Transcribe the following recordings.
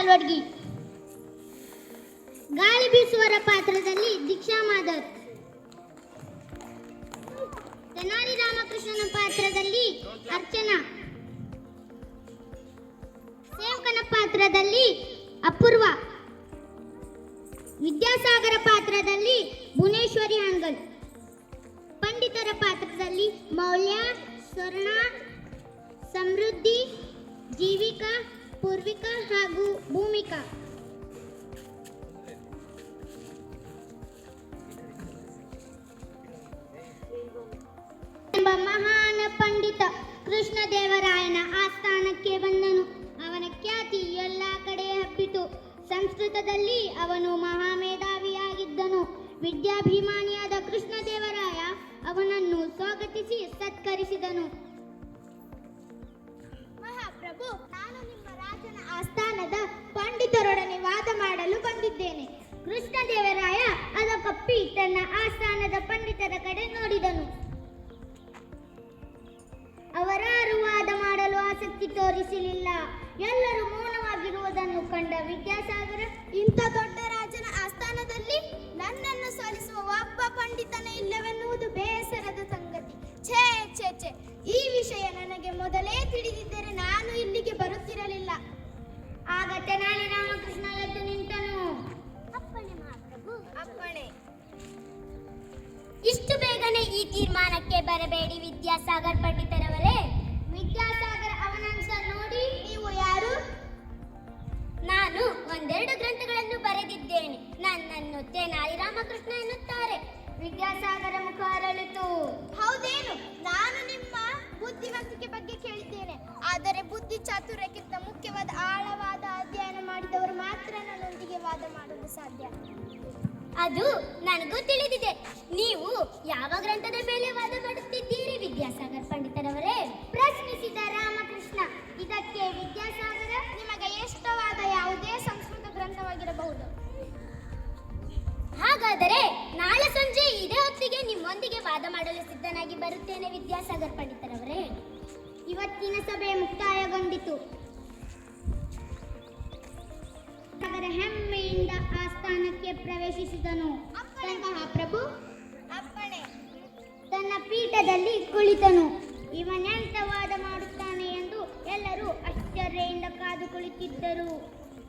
ಕಾಲ್ವಡ್ಗಿ ಗಾಳಿ ಬೀಸುವರ ಪಾತ್ರದಲ್ಲಿ ದೀಕ್ಷಾ ಮಾಧವ್ ತೆನಾಲಿ ರಾಮಕೃಷ್ಣನ ಪಾತ್ರದಲ್ಲಿ ಅರ್ಚನಾ. ಸೇವಕನ ಪಾತ್ರದಲ್ಲಿ ಅಪೂರ್ವ. ವಿದ್ಯಾಸಾಗರ ಪಾತ್ರದಲ್ಲಿ ಭುವನೇಶ್ವರಿ ಹಣಗಲ್ ಪಂಡಿತರ ಪಾತ್ರದಲ್ಲಿ ಮೌಲ್ಯ, ಸ್ವರ್ಣ, ಸಮೃದ್ಧಿ, ಜೀವಿಕಾ ಪೂರ್ವಿಕಾ ಹಾಗೂ ಭೂಮಿಕಾ. ಬಂದಿದ್ದೇನೆ ಅದ ಕಪ್ಪಿ ತನ್ನ ಆಸ್ಥಾನದ ಪಂಡಿತರ ಕಡೆ ನೋಡಿದನು. ಅವರ ವಾದ ಮಾಡಲು ಆಸಕ್ತಿ ತೋರಿಸಲಿಲ್ಲ. ಎಲ್ಲರೂ ಮೌನವಾಗಿರುವುದನ್ನು ಕಂಡ ವಿದ್ಯಾಸಾಗರ, ಇಂಥ ದೊಡ್ಡ ರಾಜನ ಆಸ್ಥಾನದಲ್ಲಿ ನನ್ನನ್ನು ಸೋಲಿಸುವ ಒಬ್ಬ ಪಂಡಿತನೇ ಇಲ್ಲವೆನ್ನುವುದು ಬೇಸರದ ಸಂಗತಿ. ಛೇ ಛೇ ಛೇ, ಈ ವಿಷಯ ನನಗೆ ಮೊದಲೇ ತಿಳಿದಿದ್ದರೆ ನಾನು ಇಲ್ಲಿಗೆ ಬರುತ್ತಿರಲಿಲ್ಲ. ಆಗ ತೆನಾಲಿ ಇಷ್ಟು ಬೇಗನೆ ಈ ತೀರ್ಮಾನಕ್ಕೆ ಬರಬೇಡಿ ವಿದ್ಯಾಸಾಗರ್ ಪಂಡಿತರವರೇ. ವಿದ್ಯಾಸಾಗರ್ ಅವನಂಸ ನೋಡಿ, ನೀವು ಯಾರು? ನಾನು ಒಂದೆರಡು ಗ್ರಂಥಗಳನ್ನು ಬರೆದಿದ್ದೇನೆ. ನನ್ನನ್ನು ತೆನಾಲಿ ರಾಮಕೃಷ್ಣ ಎನ್ನುತ್ತಾರೆ. ವಿದ್ಯಾಸಾಗರ ಮುಖ ಅರಳಿತು. ಹೌದೇನು? ನಾನು ನಿಮ್ಮ ಬುದ್ಧಿವಂತಿಕೆ ಬಗ್ಗೆ ಕೇಳಿದ್ದೇನೆ. ಆದರೆ ಬುದ್ಧಿ ಚಾತುರ್ಯಕ್ಕಿಂತ ಮುಖ್ಯವಾದ ಆಳವಾದ ಅಧ್ಯಯನ ಮಾಡಿದವರು ಮಾತ್ರ ನನ್ನೊಂದಿಗೆ ವಾದ ಮಾಡಲು ಸಾಧ್ಯ. ಅದು ನನಗೂ ತಿಳಿದಿದೆ. ನೀವು ಯಾವ ಗ್ರಂಥದ ಮೇಲೆ ವಾದ ಮಾಡುತ್ತಿದ್ದೀರಿ, ವಿದ್ಯಾಸಾಗರ್ ಪಂಡಿತರವರೇ? ಪ್ರಶ್ನಿಸಿದ ರಾಮಕೃಷ್ಣ ಇದಕ್ಕೆ ವಿದ್ಯಾಸಾಗರ, ನಿಮಗೆ ಇಷ್ಟವಾದ ಯಾವುದೇ ಸಂಸ್ಕೃತ ಗ್ರಂಥವಾಗಿರಬಹುದು. ಹಾಗಾದರೆ ನಾಳೆ ಸಂಜೆ ಇದೇ ಹೊತ್ತಿಗೆ ನಿಮ್ಮೊಂದಿಗೆ ವಾದ ಮಾಡಲು ಸಿದ್ಧನಾಗಿ ಬರುತ್ತೇನೆ, ವಿದ್ಯಾಸಾಗರ್ ಪಂಡಿತರವರೇ. ಇವತ್ತಿನ ಸಭೆ ಮುಕ್ತಾಯಗೊಂಡಿತು ಪ್ರವೇಶಿಸಿದನು. ಮಹಾಪ್ರಭು ಅಪ್ಪಣೆ. ತನ್ನ ಪೀಠದಲ್ಲಿ ಕುಳಿತನು. ಇವನೆಂತ ವಾದ ಮಾಡುತ್ತಾನೆ ಎಂದು ಎಲ್ಲರೂ ಆಶ್ಚರ್ಯದಿಂದ ಕಾದು ಕುಳಿತಿದ್ದರು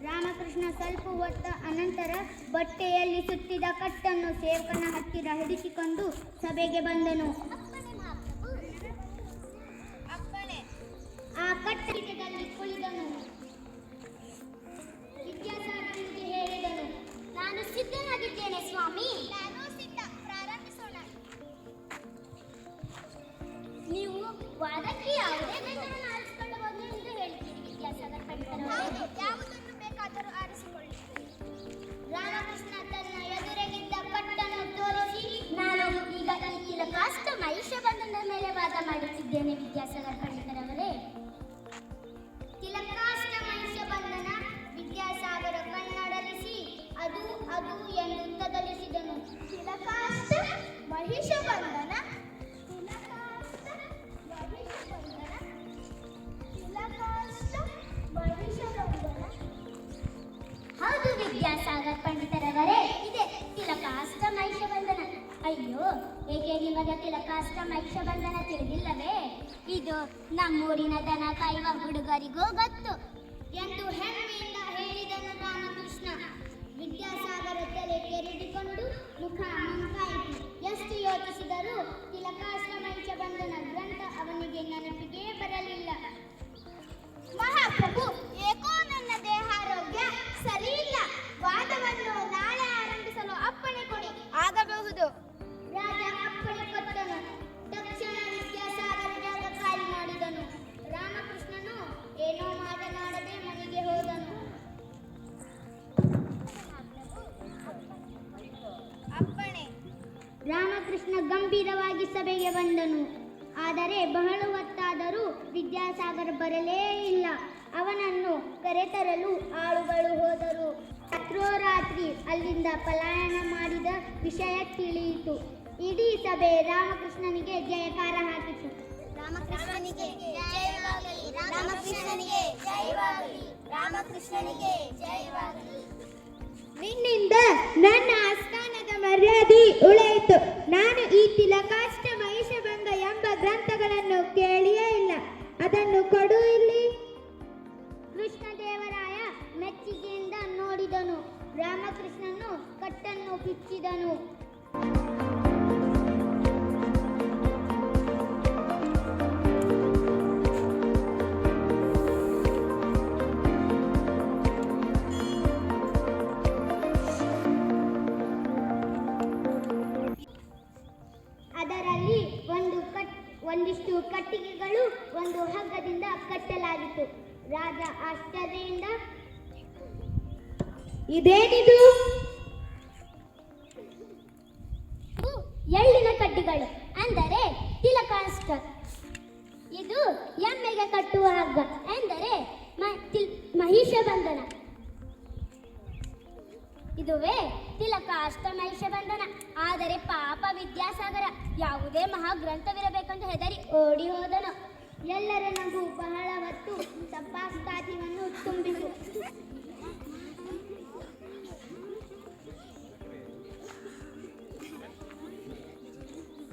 ರಾಮಕೃಷ್ಣ ಸ್ವಲ್ಪ ಹೊತ್ತ ಅನಂತರ ಬಟ್ಟೆಯಲ್ಲಿ ಸುತ್ತಿದ ಕಟ್ಟನ್ನು ಸೇವಕನ ಹತ್ತಿರ ಹಿಡಿಸಿಕೊಂಡು ಸಭೆಗೆ ಬಂದನು. ನೀವು ವಾದಕ್ಕೆ ಯಾವುದೇ ಬೇಕಾದರೂ ಆರಿಸಿಕೊಳ್ಳಬಹುದು ಎಂದು ಹೇಳ್ತೀರಿ ಯಾವುದನ್ನು ಬೇಕಾದರೂ ಆರಿಸಿಕೊಳ್ಳಿ. ರಾಮಕೃಷ್ಣ ತನ್ನ ಎದುರಿಗಿದ್ದ ಪಟ್ಟನ್ನು ತೋರಿಸಿ ನಾನು ಈಗ ತಿಲಕಾಷ್ಟ ಮಹಿಷ ಬಂಧನದ ಮೇಲೆ ವಾದ ಮಾಡುತ್ತಿದ್ದೇನೆ ವಿದ್ಯಾಸಾಗರ್ ಪಂಡಿತರವರೇ. ತಿಲಕಾಷ್ಟ ಮಹಿಷ ಬಂಧನ ವಿದ್ಯಾಸಾಗರ ಕಣ್ಣಡಲಿಸಿ ಅದು ಅದು ಎಂದು ತದಲಿಸಿದನು ತಿಲಕಾಷ್ಟ ಮಹಿಷ ಬಂಧನ ಹೌದು ವಿದ್ಯಾಸಾಗರ್ ಪಂಡಿತರವರೇ ಇದೆ ತಿಲಕಾಷ್ಟ ಮಹಿಷ ಬಂಧನ ಅಯ್ಯೋ ಏಕೆ ನಿಮಗೆ ತಿಲಕಾಷ್ಟ ಮಹಿಷ ಬಂಧನ ತಿಳಿದಿಲ್ಲವೇ? ಇದು ನಮ್ಮೂರಿನ ದನ ಕಾಯುವ ಹುಡುಗರಿಗೂ ಗೊತ್ತು. ಎಂದು ಹೆಮ್ಮೆಯಿಂದ ಹೇಳಿದನು ರಾಮಕೃಷ್ಣ. ವಿದ್ಯಾಸಾಗರ ತಲೆ ಕೆರೆದುಕೊಂಡು ಮುಖ ಮಂಕಾಯಿತು. ಎಷ್ಟು ಯೋಚಿಸಿದರೂ ತಿಲಕಾಷ್ಟ ಮಹಿಷ ಬಂಧನ ಗ್ರಂಥ ಅವನಿಗೆ ನೆನಪಿಗೆ ಬರಲಿಲ್ಲ. ಗಂಭೀರವಾಗಿ ಸಭೆಗೆ ಬಂದನು. ಆದರೆ ಬಹಳ ಹೊತ್ತಾದರೂ ವಿದ್ಯಾಸಾಗರ್ ಬರಲೇ ಇಲ್ಲ. ಅವನನ್ನು ಕರೆತರಲು ಆಳುಗಳು ಹೋದರು. ರಾತ್ರೋರಾತ್ರಿ ಅಲ್ಲಿಂದ ಪಲಾಯನ ಮಾಡಿದ ವಿಷಯ ತಿಳಿಯಿತು. ಇಡೀ ಸಭೆ ರಾಮಕೃಷ್ಣನಿಗೆ ಜಯಕಾರ ಹಾಕಿತು. ರಾಮಕೃಷ್ಣನಿಗೆ ರಾಮಕೃಷ್ಣನಿಗೆ ರಾಮಕೃಷ್ಣನಿಗೆ ಜಯವಾಗಲಿ. ನಿನ್ನಿಂದ ನನ್ನ ಆಸ್ಥಾನದ ಮರ್ಯಾದೆ ಉಳಿಯಿತು. ನಾನು ಈ ತಿಲಕಾಷ್ಟ ಮಹಿಷಭಂಗ ಎಂಬ ಗ್ರಂಥಗಳನ್ನು ಕೇಳಿಯೇ ಇಲ್ಲ. ಅದನ್ನು ಕೊಡು ಇಲ್ಲಿ. ಕೃಷ್ಣದೇವರಾಯ ಮೆಚ್ಚುಗೆಯಿಂದ ನೋಡಿದನು. ರಾಮಕೃಷ್ಣನು ಕಟ್ಟನ್ನು ಬಿಚ್ಚಿದನು. ಕಟ್ಟಲಾಗಿತ್ತು. ರಾಜ ಆಶ್ಚರ್ಯದಿಂದ ಇದೇನಿದು? ಎಳ್ಳಿನ ಕಡ್ಡಿಗಳು. ಅಂದರೆ ತಿಲಕಾಸ್ಟರ್ ಇದು ಎಮ್ಮೆಗೆ ಕಟ್ಟುವ ಹಗ್ಗ. ಎಂದರೆ ಮಹಿಷ ಬಂಧನ. ಇದುವೇ ತಿಲಕಾಷ್ಟ ಮಹಿಷ ಬಂಧನ. ಆದರೆ ಪಾಪ ವಿದ್ಯಾಸಾಗರ ಯಾವುದೇ ಮಹಾಗ್ರಂಥವಿರಬೇಕೆಂದು ಹೆದರಿ ಓಡಿ ಹೋದನು. ಎಲ್ಲರ ನಗು ಬಹಳ ಹೊತ್ತು ತಪ್ಪಾಸ್ತಾತಿವನ್ನು ತುಂಬಿತು.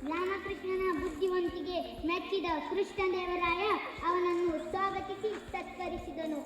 ರಾಮಕೃಷ್ಣನ ಬುದ್ಧಿವಂತಿಗೆ ಮೆಚ್ಚಿದ ಕೃಷ್ಣದೇವರಾಯ ಅವನನ್ನು ಸ್ವಾಗತಿಸಿ ಸತ್ಕರಿಸಿದನು.